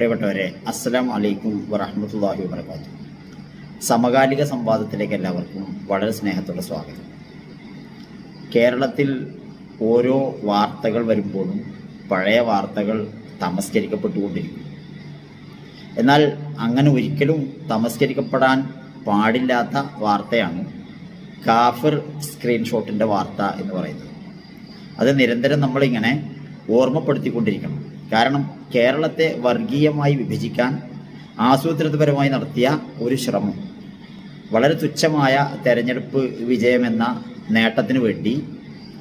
പ്രിയപ്പെട്ടവരെ അസ്സലാം അലൈക്കും വറഹമത്തല്ലാഹി വാത്ത സമകാലിക സംവാദത്തിലേക്ക് എല്ലാവർക്കും വളരെ സ്നേഹത്തോടെ സ്വാഗതം. കേരളത്തിൽ ഓരോ വാർത്തകൾ വരുമ്പോഴും പഴയ വാർത്തകൾ തമസ്കരിക്കപ്പെട്ടുകൊണ്ടിരിക്കും എന്നാൽ അങ്ങനെ ഒരിക്കലും തമസ്കരിക്കപ്പെടാൻ പാടില്ലാത്ത വാർത്തയാണ് കാഫിർ സ്ക്രീൻഷോട്ടിന്റെ വാർത്ത എന്ന് പറയുന്നത്. അത് നിരന്തരം നമ്മളിങ്ങനെ ഓർമ്മപ്പെടുത്തിക്കൊണ്ടിരിക്കണം. കാരണം കേരളത്തെ വർഗീയമായി വിഭജിക്കാൻ ആസൂത്രിതപരമായി നടത്തിയ ഒരു ശ്രമം. വളരെ തുച്ഛമായ തെരഞ്ഞെടുപ്പ് വിജയമെന്ന നേട്ടത്തിനു വേണ്ടി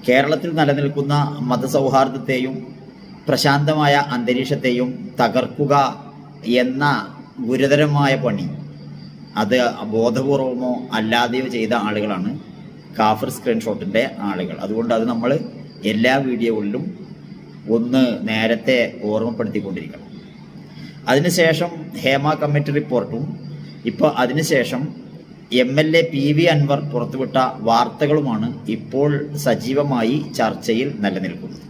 കേരളത്തിൽ നിലനിൽക്കുന്ന മതസൗഹാർദ്ദത്തെയും പ്രശാന്തമായ അന്തരീക്ഷത്തെയും തകർക്കുക എന്ന ഗുരുതരമായ പണി അത് ബോധപൂർവമോ അല്ലാതെയോ ചെയ്ത ആളുകളാണ്. കാഫർ സ്ക്രീൻഷോട്ടിന്റെ ആളുകൾ. അതുകൊണ്ട് അത് നമ്മൾ എല്ലാ വീഡിയോകളിലും ഒന്ന് നേരത്തെ ഓർമ്മപ്പെടുത്തിക്കൊണ്ടിരിക്കണം. അതിനുശേഷം ഹേമ കമ്മിറ്റി റിപ്പോർട്ടും ഇപ്പോൾ അതിനുശേഷം M L A P V Anvar പുറത്തുവിട്ട വാർത്തകളുമാണ് ഇപ്പോൾ സജീവമായി ചർച്ചയിൽ നിലനിൽക്കുന്നത്.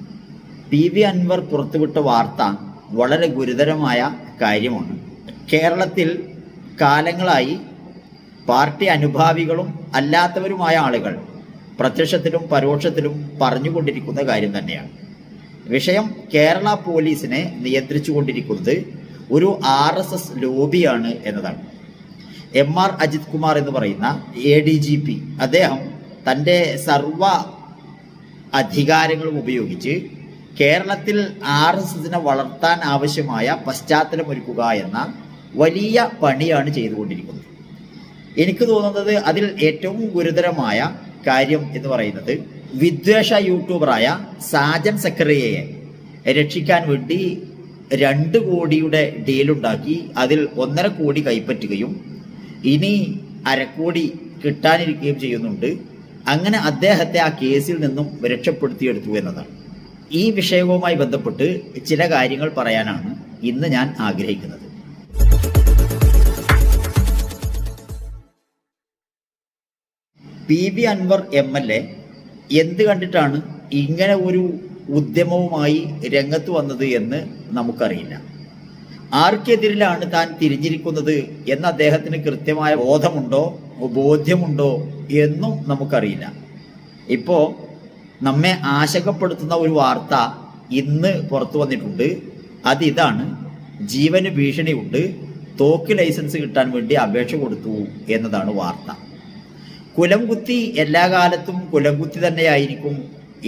പി വി അൻവർ പുറത്തുവിട്ട വാർത്ത വളരെ ഗുരുതരമായ കാര്യമാണ്. കേരളത്തിൽ കാലങ്ങളായി പാർട്ടി അനുഭാവികളും അല്ലാത്തവരുമായ ആളുകൾ പ്രത്യക്ഷത്തിലും പരോക്ഷത്തിലും പറഞ്ഞുകൊണ്ടിരിക്കുന്ന കാര്യം തന്നെയാണ്. വിഷയം കേരള പോലീസിനെ നിയന്ത്രിച്ചുകൊണ്ടിരിക്കുന്നത് ഒരു ആർ എസ് എസ് ലോബിയാണ് എന്നതാണ്. എം ആർ അജിത് കുമാർ എന്ന് പറയുന്ന എ ഡി ജി പി അദ്ദേഹം തന്റെ സർവ അധികാരങ്ങളും ഉപയോഗിച്ച് കേരളത്തിൽ ആർ എസ് എസിനെ വളർത്താൻ ആവശ്യമായ പശ്ചാത്തലമൊരുക്കുക എന്ന വലിയ പണിയാണ് ചെയ്തുകൊണ്ടിരിക്കുന്നത്. എനിക്ക് തോന്നുന്നത് അതിൽ ഏറ്റവും ഗുരുതരമായ കാര്യം എന്ന് പറയുന്നത് വിദ്വേഷ യൂട്യൂബറായ സാജൻ സക്കറിയയെ രക്ഷിക്കാൻ വേണ്ടി രണ്ട് കോടിയുടെ ഡീലുണ്ടാക്കി. അതിൽ ഒന്നര കോടി കൈപ്പറ്റുകയും ഇനി അരക്കോടി കിട്ടാനിരിക്കുകയും ചെയ്യുന്നുണ്ട്. അങ്ങനെ അദ്ദേഹത്തെ ആ കേസിൽ നിന്നും രക്ഷപ്പെടുത്തിയെടുത്തു എന്നതാണ്. ഈ വിഷയവുമായി ബന്ധപ്പെട്ട് ചില കാര്യങ്ങൾ പറയാനാണ് ഇന്ന് ഞാൻ ആഗ്രഹിക്കുന്നത്. P V Anvar M L A എന്ത് കണ്ടിട്ടാണ് ഇങ്ങനെ ഒരു ഉദ്യമവുമായി രംഗത്ത് വന്നത് എന്ന് നമുക്കറിയില്ല. ആർക്കെതിരിലാണ് താൻ തിരിഞ്ഞിരിക്കുന്നത് എന്ന് അദ്ദേഹത്തിന് കൃത്യമായ ബോധമുണ്ടോ ബോധ്യമുണ്ടോ എന്നും നമുക്കറിയില്ല. ഇപ്പോ നമ്മെ ആശങ്കപ്പെടുത്തുന്ന ഒരു വാർത്ത ഇന്ന് പുറത്തു വന്നിട്ടുണ്ട്. അത് ഇതാണ് ജീവന് ഭീഷണിയുണ്ട് തോക്ക് ലൈസൻസ് കിട്ടാൻ വേണ്ടി അപേക്ഷ കൊടുത്തു എന്നതാണ് വാർത്ത. കുലംകുത്തി എല്ലാ കാലത്തും കുലംകുത്തി തന്നെയായിരിക്കും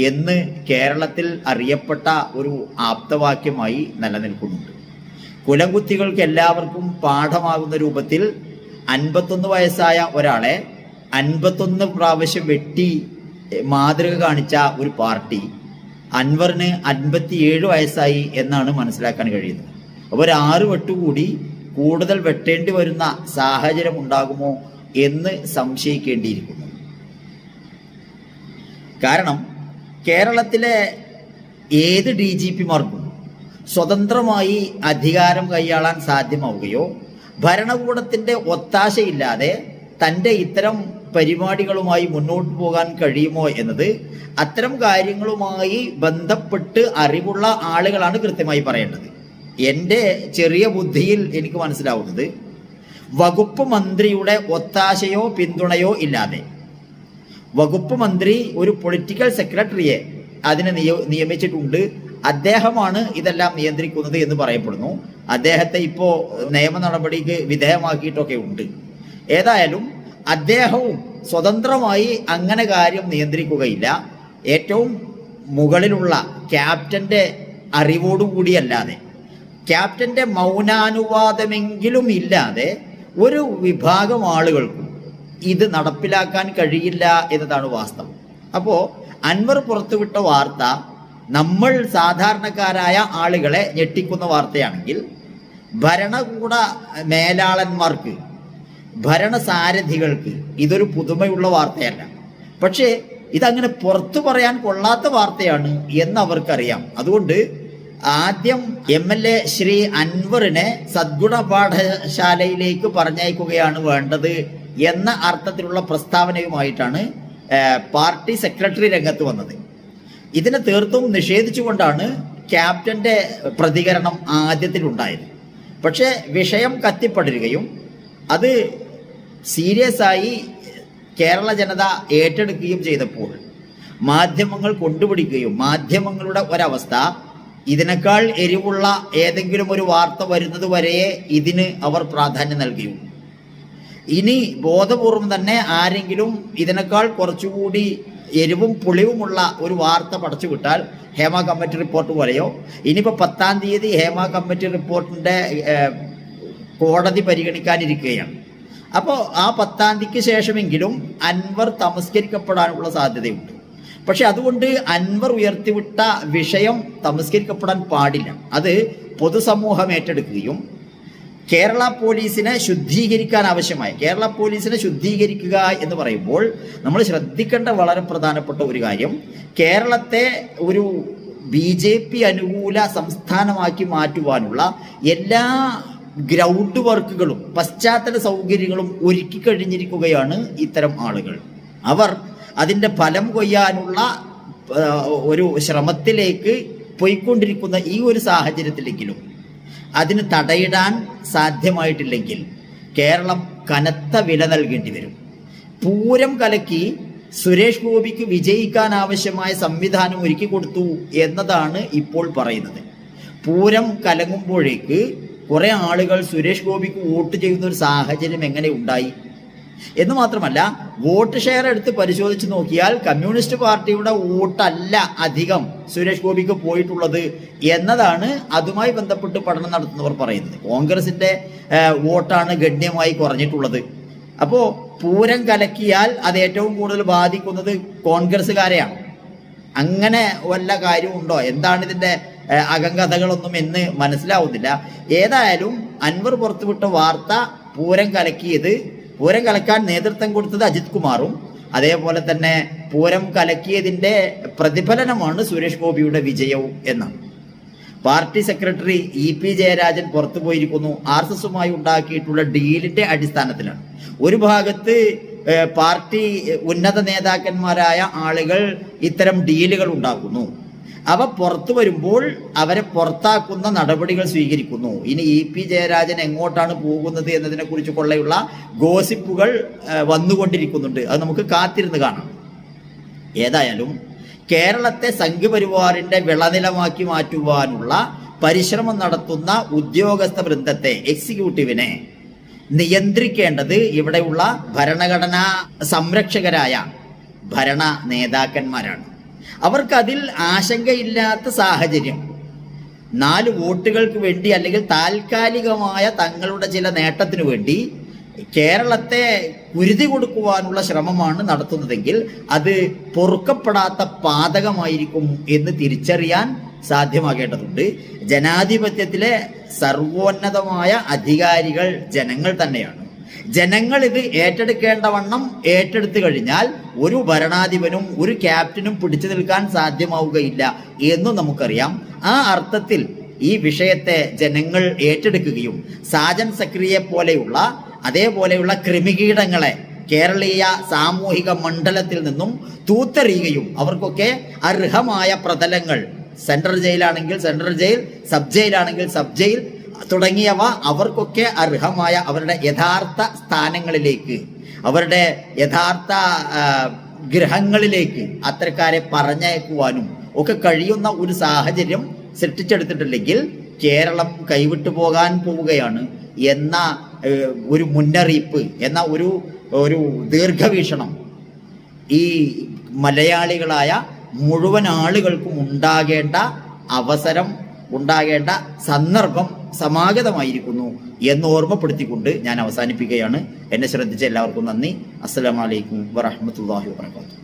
എന്ന് കേരളത്തിൽ അറിയപ്പെട്ട ഒരു ആപ്തവാക്യമായി നിലനിൽക്കുന്നുണ്ട്. കുലംകുത്തികൾക്ക് എല്ലാവർക്കും പാഠമാകുന്ന രൂപത്തിൽ അൻപത്തൊന്ന് വയസ്സായ ഒരാളെ അൻപത്തൊന്ന് പ്രാവശ്യം വെട്ടി മാതൃക കാണിച്ച ഒരു പാർട്ടി അൻവറിന് അൻപത്തിയേഴ് വയസ്സായി എന്നാണ് മനസ്സിലാക്കാൻ കഴിയുന്നത്. അപ്പോൾ ഒരു ആറ് വെട്ടുകൂടി കൂടുതൽ വെട്ടേണ്ടി വരുന്ന സാഹചര്യം ഉണ്ടാകുമോ എന്ന് സംശയിക്കേണ്ടിയിരിക്കുന്നു. കാരണം കേരളത്തിലെ ഏത് ഡി ജി പിമാർക്കും സ്വതന്ത്രമായി അധികാരം കൈയാളാൻ സാധ്യമാവുകയോ ഭരണകൂടത്തിന്റെ ഒത്താശയില്ലാതെ തന്റെ ഇത്തരം പരിപാടികളുമായി മുന്നോട്ട് പോകാൻ കഴിയുമോ എന്നത് അത്തരം കാര്യങ്ങളുമായി ബന്ധപ്പെട്ട് അറിവുള്ള ആളുകളാണ് കൃത്യമായി പറയേണ്ടത്. എന്റെ ചെറിയ ബുദ്ധിയിൽ എനിക്ക് മനസ്സിലാവുന്നത് വകുപ്പ് മന്ത്രിയുടെ ഒത്താശയോ പിന്തുണയോ ഇല്ലാതെ. വകുപ്പ് മന്ത്രി ഒരു പൊളിറ്റിക്കൽ സെക്രട്ടറിയെ അതിന് നിയ നിയമിച്ചിട്ടുണ്ട്. അദ്ദേഹമാണ് ഇതെല്ലാം നിയന്ത്രിക്കുന്നത് എന്ന് പറയപ്പെടുന്നു. അദ്ദേഹത്തെ ഇപ്പോൾ നിയമ നടപടിക്ക് വിധേയമാക്കിയിട്ടൊക്കെ ഉണ്ട്. ഏതായാലും അദ്ദേഹവും സ്വതന്ത്രമായി അങ്ങനെ കാര്യം നിയന്ത്രിക്കുകയില്ല. ഏറ്റവും മുകളിലുള്ള ക്യാപ്റ്റന്റെ അറിവോടുകൂടിയല്ലാതെ ക്യാപ്റ്റന്റെ മൗനാനുവാദമെങ്കിലും ഇല്ലാതെ ഒരു വിഭാഗം ആളുകൾക്കും ഇത് നടപ്പിലാക്കാൻ കഴിയില്ല എന്നതാണ് വാസ്തവം. അപ്പോൾ അൻവർ പുറത്തുവിട്ട വാർത്ത നമ്മൾ സാധാരണക്കാരായ ആളുകളെ ഞെട്ടിക്കുന്ന വാർത്തയാണെങ്കിൽ ഭരണകൂട മേലാളന്മാർക്ക് ഭരണസാരഥികൾക്ക് ഇതൊരു പുതുമയുള്ള വാർത്തയല്ല. പക്ഷേ ഇതങ്ങനെ പുറത്തു പറയാൻ കൊള്ളാത്ത വാർത്തയാണ് എന്ന് അവർക്കറിയാം അതുകൊണ്ട് ആദ്യം എം എൽ എ ശ്രീ അൻവറിനെ സദ്ഗുണ പാഠശാലയിലേക്ക് പറഞ്ഞയക്കുകയാണ് വേണ്ടത് എന്ന അർത്ഥത്തിലുള്ള പ്രസ്താവനയുമായിട്ടാണ് പാർട്ടി സെക്രട്ടറി രംഗത്ത് വന്നത്. ഇതിനെ തീർത്തും നിഷേധിച്ചുകൊണ്ടാണ് ക്യാപ്റ്റന്റെ പ്രതികരണം ആദ്യത്തിലുണ്ടായത്. പക്ഷേ വിഷയം കത്തിപ്പടരുകയും അത് സീരിയസ് ആയി കേരള ജനത ഏറ്റെടുക്കുകയും ചെയ്തപ്പോൾ മാധ്യമങ്ങൾ കൊണ്ടുപിടിക്കുകയും മാധ്യമങ്ങളുടെ ഒരവസ്ഥ ഇതിനേക്കാൾ എരിവുള്ള ഏതെങ്കിലും ഒരു വാർത്ത വരുന്നത് വരെയേ ഇതിന് അവർ പ്രാധാന്യം നൽകിയുള്ളൂ ഇനി ബോധപൂർവം തന്നെ ആരെങ്കിലും ഇതിനേക്കാൾ കുറച്ചുകൂടി എരിവും പുളിവുമുള്ള ഒരു വാർത്ത പടച്ചു വിട്ടാൽ ഹേമ കമ്മിറ്റി റിപ്പോർട്ട് പോലെയോ ഇനിയിപ്പോൾ പത്താം തീയതി ഹേമ കമ്മിറ്റി റിപ്പോർട്ടിന്റെ കോടതി പരിഗണിക്കാനിരിക്കുകയാണ്. അപ്പോൾ ആ പത്താം തീയതിക്ക് ശേഷമെങ്കിലും അൻവർ തമസ്കരിക്കപ്പെടാനുള്ള സാധ്യതയുണ്ട്. പക്ഷെ അതുകൊണ്ട് അൻവർ ഉയർത്തിവിട്ട വിഷയം തമസ്കരിക്കപ്പെടാൻ പാടില്ല. അത് പൊതുസമൂഹം ഏറ്റെടുക്കുകയും കേരള പോലീസിനെ ശുദ്ധീകരിക്കാൻ ആവശ്യമായി. കേരള പോലീസിനെ ശുദ്ധീകരിക്കുക എന്ന് പറയുമ്പോൾ നമ്മൾ ശ്രദ്ധിക്കേണ്ട വളരെ പ്രധാനപ്പെട്ട ഒരു കാര്യം കേരളത്തെ ഒരു ബി ജെ പി അനുകൂല സംസ്ഥാനമാക്കി മാറ്റുവാനുള്ള എല്ലാ ഗ്രൗണ്ട് വർക്കുകളും പശ്ചാത്തല സൗകര്യങ്ങളും ഒരുക്കി കഴിഞ്ഞിരിക്കുകയാണ് ഇത്തരം ആളുകൾ. അവർ അതിന്റെ ഫലം കൊയ്യാനുള്ള ഒരു ശ്രമത്തിലേക്ക് പോയിക്കൊണ്ടിരിക്കുന്ന ഈ ഒരു സാഹചര്യത്തിലെങ്കിലും അതിന് തടയിടാൻ സാധ്യമായിട്ടില്ലെങ്കിൽ കേരളം കനത്ത വില നൽകേണ്ടി വരും. പൂരം കലക്കി സുരേഷ് ഗോപിക്ക് വിജയിക്കാൻ ആവശ്യമായ സംവിധാനം ഒരുക്കി കൊടുത്തു എന്നതാണ് ഇപ്പോൾ പറയുന്നത്. പൂരം കലങ്ങുമ്പോഴേക്ക് കുറേ ആളുകൾ സുരേഷ് ഗോപിക്ക് വോട്ട് ചെയ്യുന്ന ഒരു സാഹചര്യം എങ്ങനെ ഉണ്ടായി? എന്ന് മാത്രമല്ല വോട്ട് ഷെയർ എടുത്ത് പരിശോധിച്ച് നോക്കിയാൽ കമ്മ്യൂണിസ്റ്റ് പാർട്ടിയുടെ വോട്ടല്ല അധികം സുരേഷ് ഗോപിക്ക് പോയിട്ടുള്ളത് എന്നതാണ് അതുമായി ബന്ധപ്പെട്ട് പഠനം നടത്തുന്നവർ പറയുന്നത്. കോൺഗ്രസിന്റെ വോട്ടാണ് ഗണ്യമായി കുറഞ്ഞിട്ടുള്ളത്. അപ്പോൾ പൂരം കലക്കിയാൽ അത് ഏറ്റവും കൂടുതൽ ബാധിക്കുന്നത് കോൺഗ്രസ്സുകാരെയാണ്. അങ്ങനെ വല്ല കാര്യമുണ്ടോ എന്താണ് ഇതിന്റെ അകങ്കഥകളൊന്നും എന്ന് മനസ്സിലാവുന്നില്ല. ഏതായാലും അൻവർ പുറത്തുവിട്ട വാർത്ത പൂരം കലക്കിയത് പൂരം കലക്കാൻ നേതൃത്വം കൊടുത്തത് അജിത് കുമാറും. അതേപോലെ തന്നെ പൂരം കലക്കിയതിന്റെ പ്രതിഫലനമാണ് സുരേഷ് ഗോപിയുടെ വിജയവും എന്നാണ്. Party secretary E P Jayarajan പുറത്തു പോയിരിക്കുന്നു. ആർ എസ് എസുമായി ഉണ്ടാക്കിയിട്ടുള്ള ഡീലിന്റെ അടിസ്ഥാനത്തിലാണ്. ഒരു ഭാഗത്ത് പാർട്ടി ഉന്നത നേതാക്കന്മാരായ ആളുകൾ ഇത്തരം ഡീലുകൾ ഉണ്ടാക്കുന്നു. അവ പുറത്തു വരുമ്പോൾ അവരെ പുറത്താക്കുന്ന നടപടികൾ സ്വീകരിക്കുന്നു. ഇനി ഇ പി ജയരാജൻ എങ്ങോട്ടാണ് പോകുന്നത് എന്നതിനെ കുറിച്ച് കൊള്ളയുള്ള ഗോസിപ്പുകൾ വന്നുകൊണ്ടിരിക്കുന്നുണ്ട്. അത് നമുക്ക് കാത്തിരുന്ന് കാണാം. ഏതായാലും കേരളത്തെ സംഘപരിവാറിന്റെ വിളനിലമാക്കി മാറ്റുവാനുള്ള പരിശ്രമം നടത്തുന്ന ഉദ്യോഗസ്ഥ വൃന്ദത്തെ എക്സിക്യൂട്ടീവിനെ നിയന്ത്രിക്കേണ്ടത് ഇവിടെയുള്ള ഭരണഘടനാ സംരക്ഷകരായ ഭരണ നേതാക്കന്മാരാണ്. അവർക്ക് അതിൽ ആശങ്കയില്ലാത്ത സാഹചര്യം. നാല് വോട്ടുകൾക്ക് വേണ്ടി അല്ലെങ്കിൽ താൽക്കാലികമായ തങ്ങളുടെ ചില നേട്ടത്തിനു വേണ്ടി കേരളത്തെ കുരുതി കൊടുക്കുവാനുള്ള ശ്രമമാണ് നടത്തുന്നതെങ്കിൽ അത് പൊറുക്കപ്പെടാത്ത പാതകമായിരിക്കും എന്ന് തിരിച്ചറിയാൻ സാധ്യമാകേണ്ടതുണ്ട്. ജനാധിപത്യത്തിലെ സർവോന്നതമായ അധികാരികൾ ജനങ്ങൾ തന്നെയാണ്. ജനങ്ങൾ ഇത് ഏറ്റെടുക്കേണ്ടവണ്ണം ഏറ്റെടുത്തു കഴിഞ്ഞാൽ ഒരു ഭരണാധിപനും ഒരു ക്യാപ്റ്റനും പിടിച്ചു നിൽക്കാൻ സാധ്യമാവുകയില്ല എന്നും നമുക്കറിയാം. ആ അർത്ഥത്തിൽ ഈ വിഷയത്തെ ജനങ്ങൾ ഏറ്റെടുക്കുകയും സാജൻ സക്രിയെ പോലെയുള്ള അതേപോലെയുള്ള ക്രിമികീടങ്ങളെ കേരളീയ സാമൂഹിക മണ്ഡലത്തിൽ നിന്നും തൂത്തെറിയുകയും അവർക്കൊക്കെ അർഹമായ പ്രതലങ്ങൾ സെൻട്രൽ ജയിലാണെങ്കിൽ സെൻട്രൽ ജയിൽ സബ് ജയിലാണെങ്കിൽ സബ് ജയിൽ തുടങ്ങിയവ അവർക്കൊക്കെ അർഹമായ അവരുടെ യഥാർത്ഥ സ്ഥാനങ്ങളിലേക്ക് അവരുടെ യഥാർത്ഥ ഗ്രഹങ്ങളിലേക്ക് അത്തരക്കാരെ പറഞ്ഞയക്കുവാനും ഒക്കെ കഴിയുന്ന ഒരു സാഹചര്യം സൃഷ്ടിച്ചെടുത്തിട്ടില്ലെങ്കിൽ കേരളം കൈവിട്ടു പോകാൻ പോവുകയാണ് എന്ന ഒരു മുന്നറിയിപ്പ് എന്ന ഒരു ഒരു ദീർഘവീക്ഷണം ഈ മലയാളികളായ മുഴുവൻ ആളുകൾക്കും ഉണ്ടാകേണ്ട അവസരം ഉണ്ടാകേണ്ട സന്ദർഭം സമാഗതമായിരിക്കുന്നു എന്ന് ഓർമ്മപ്പെടുത്തിക്കൊണ്ട് ഞാൻ അവസാനിപ്പിക്കുകയാണ്. എന്നെ ശ്രദ്ധിച്ച എല്ലാവർക്കും നന്ദി. അസ്സലാമലൈക്കും വറഹമത്തല്ലാഹി വാബർക്കാത്തു